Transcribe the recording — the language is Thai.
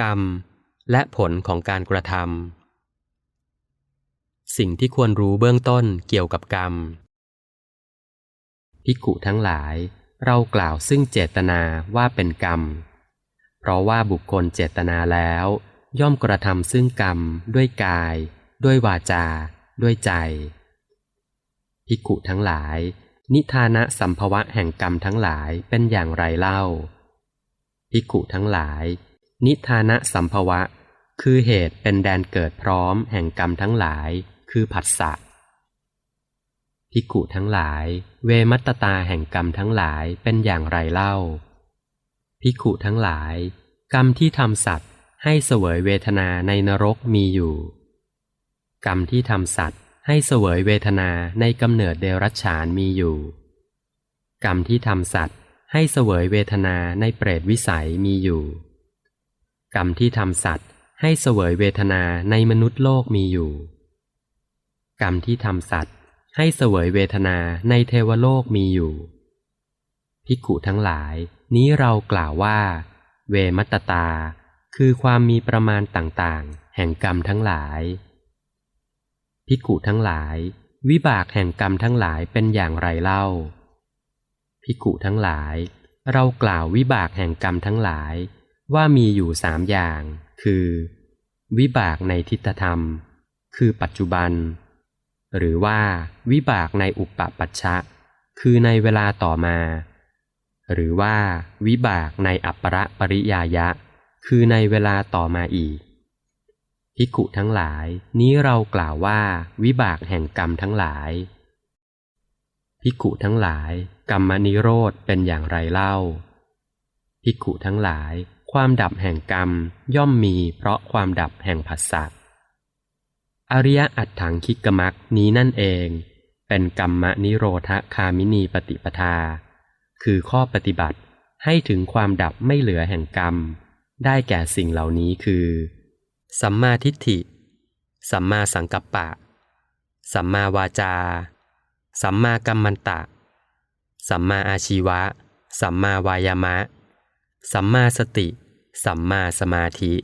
กรรม และผลของการกระทำสิ่งที่ควรรู้เบื้องต้นเกี่ยวกับกรรมภิกขุทั้งหลาย เรากล่าวซึ่งเจตนาว่าเป็นกรรม เพราะว่าบุคคลเจตนาแล้ว ย่อมกระทำซึ่งกรรม ด้วยกาย ด้วยวาจา ด้วยใจภิกขุทั้งหลาย นิทานะสัมภวะแห่งกรรมทั้งหลายเป็นอย่างไรเล่าภิกขุทั้งหลาย นิทานะสัมภวะ คือเหตุเป็นแดนเกิดพร้อมแห่งกรรมทั้งหลาย คือผัสสะภิกขุทั้งหลาย เวมัตตาแห่งกรรมทั้งหลายเป็นอย่างไรเล่าภิกขุทั้งหลาย กรรมที่ทำสัตว์ให้เสวยเวทนาในนรกมีอยู่ กรรมที่ทำสัตว์ให้เสวยเวทนาในกำเนิดเดรัจฉานมีอยู่ กรรมที่ทำสัตว์ให้เสวยเวทนาในเปรตวิสัยมีอยู่ กรรมที่ทำสัตว์ให้เสวยเวทนาในมนุษย์โลกมีอยู่ กรรมที่ทำสัตว์ให้เสวยเวทนาในเทวโลกมีอยู่ภิกุทั้งหลาย นี้เรากล่าวว่า เวมัตตา คือความมีประมาณต่างๆ แห่งกรรมทั้งหลายภิกุทั้งหลาย วิบากแห่งกรรมทั้งหลายเป็นอย่างไรเล่าภิกุทั้งหลาย เรากล่าววิบากแห่งกรรมทั้งหลาย ว่ามีอยู่สามอย่าง คือ วิบากในทิฏฐธรรม คือปัจจุบัน หรือว่าวิบากในอุปปัชชะ คือในเวลาต่อมา หรือว่าวิบากในอัปประปริยายะ คือในเวลาต่อมาอีกภิกขุทั้งหลายนี้เรากล่าวว่าวิบากแห่งกรรมทั้งหลายภิกขุทั้งหลาย กรรมนิโรธเป็นอย่างไรเล่าภิกขุทั้งหลาย ความดับแห่งกรรมย่อมมีเพราะความดับแห่งผัสสะอริยอัตถังคิกมักนี้นั่นเอง เป็นกรรมนิโรธคามินีปฏิปทา คือข้อปฏิบัติให้ถึงความดับไม่เหลือแห่งกรรม ได้แก่สิ่งเหล่านี้คือ สัมมาทิฏฐิ สัมมาสังกัปปะ สัมมาวาจา สัมมากัมมันตะ สัมมาอาชีวะ สัมมาวายามะ สัมมาสติ สัมมาสมาธิ